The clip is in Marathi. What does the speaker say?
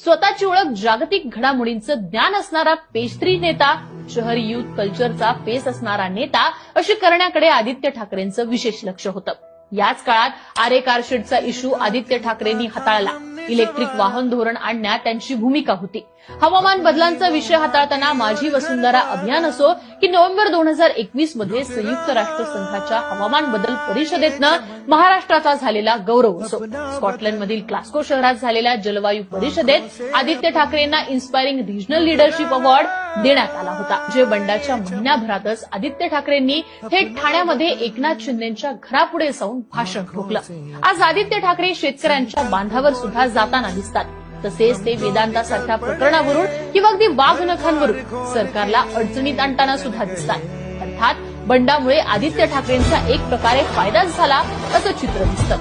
स्वतःची ओळख जागतिक घडामोडींचं ज्ञान असणारा पेशत्री नेता शहर युथ कल्चरचा फेस असणारा नेता अशी करण्याकडे आदित्य ठाकरेंचं विशेष लक्ष होतं. याच काळात आरे कारशेडचा इश्यू आदित्य ठाकरेंनी हाताळला. इलेक्ट्रिक वाहन धोरण आणण्यात त्यांची भूमिका होती. हवामान बदलांचा विषय हाताळताना माझी वसुंधरा अभियान असो की नोव्हेंबर दोन हजार एकवीसमध्ये संयुक्त राष्ट्र संघाच्या हवामान बदल परिषदेतनं महाराष्ट्राचा झालेला गौरव उत्सव. स्कॉटलंडमधील क्लास्को शहरात झालेल्या जलवायू परिषदेत आदित्य ठाकरेंना इन्स्पायरिंग रिजनल लिडरशिप अवॉर्ड देण्यात आला होता. जे बंडाच्या महिन्याभरातच आदित्य ठाकरेंनी थेट ठाण्यामध्ये एकनाथ शिंदेच्या घरापुढे जाऊन भाषण ठोकलं. आज आदित्य ठाकरे शेतकऱ्यांच्या बांधावर सुद्धा जाताना दिसतात. तसेच ते वेदांतासारख्या प्रकरणावरून किंवा अगदी वाघ नखांवरून सरकारला अडचणीत आणताना सुद्धा दिसतात. अर्थात बंडामुळे आदित्य ठाकरेंचा एक प्रकारे फायदाच झाला असं चित्र दिसतं.